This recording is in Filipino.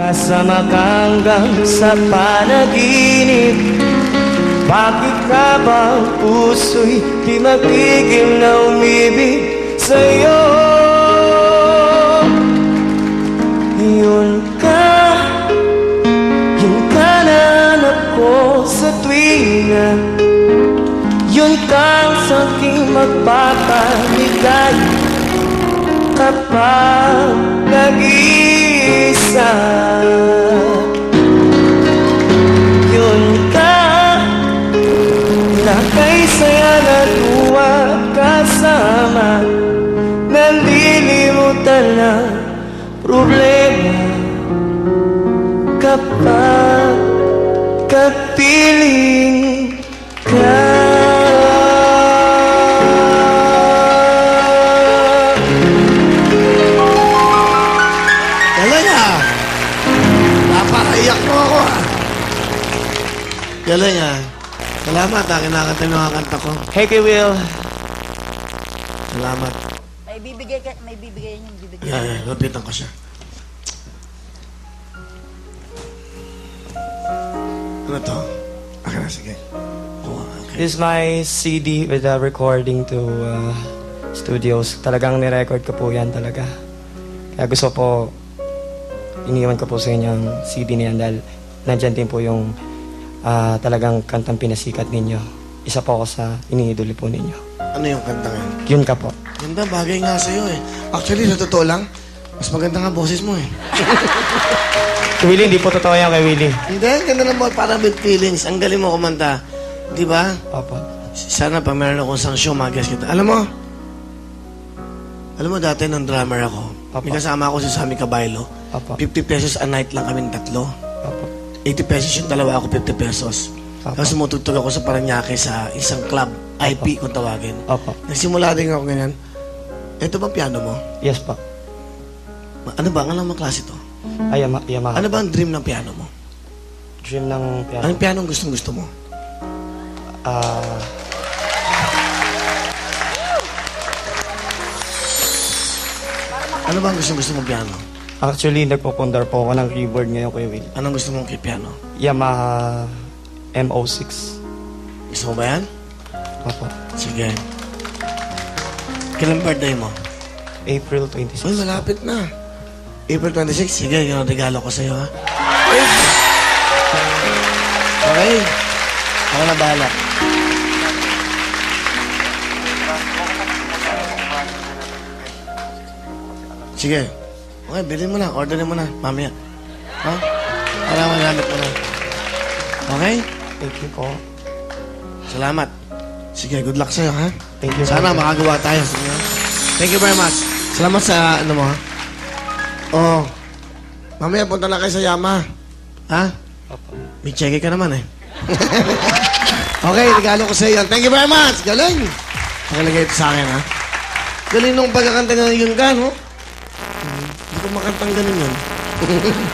Kasama ka hanggang sa panaginip Bakit ka ba ang puso'y di magiging na umibig sa'yo? Yun ka, yun ka na ako sa tuwina Yun kang sa aking magpapaligay Kapag nag-iisa Yun ka Na kay saya na tuwa kasama Nalilimutan na problema. Kapag kapiling ah! Napakaiyak mo ako ah! Galing ah! Salamat ah, kinakanta yung mga kanta ko. Hey, kay Will. Salamat. May bibigay ka, may bibigay niyo, bibigay. Yeah, yeah, lapitan ko siya. Ano to? Akin na, sige. Oh, okay. This is my CD with a recording to uh, studios. Talagang nirecord ko po yan talaga. Kaya gusto po, iniwan ko po sa inyo ang CD niyan dahil nandyan din po yung ah, talagang kantang pinasikat ninyo. Isa po ako sa iniidoli po ninyo. Ano yung kanta ngayon? Yun ka po. Ganda, bagay nga sa'yo eh. Actually, sa totoo lang, mas maganda nga boses mo eh. Willie, hindi po totoo yan kay Willie. Hindi, ganda naman, parang with feelings. Ang galing mo kumanta. Di ba? Opo. Sana pag meron akong isang show, magas kita. Alam mo, alam mo dati nung drummer ako, Apa. may kasama ako si Sammy Cabaylo. Opo. 50 pesos a night lang kami tatlo. Opo. 80 pesos yung dalawa ako, 50 pesos. Apa. Tapos tumutugtog ako sa Paranaque sa isang club, IP kung tawagin. Opo. Nagsimula din ako ganyan. Ito ba piano mo? Yes po. Ma- Ano ba? Anong mga klase to? Ay, Yama- Yamaha. Ano ba ang dream ng piano mo? Dream ng piano. Anong piano ang gustong gusto mo? Ah... Ano ba ang gustong gusto mong piano? actually, nagpupundar po ako ng keyboard ngayon kay Will. Anong gusto mong piano? Yamaha MO6. Gusto mo ba yan? Opo. Sige. Kailan birthday mo? April 26. Uy, malapit na. April 26, sige, yun ang regalo ko sa'yo, ha? Okay. Ako na bahala. Sige. Okay, bilhin mo na. Orderin mo na. Mamaya. Ha? Para magamit mo na. Okay? Thank you po. Salamat. Sige, good luck sa'yo, ha? Thank you. Sana makagawa tayo. Sige. Thank you very much. Salamat sa ano mo, ha? Oh. Mamaya punta na kayo sa Yama. Ha? Opo. May cheque ka naman eh. okay, regalo ko sa iyo. Thank you very much. Galing. Pakalagay ito sa akin, ha? Galing nung pagkakanta na yun ka, no? Hindi ko makantang ganun yun.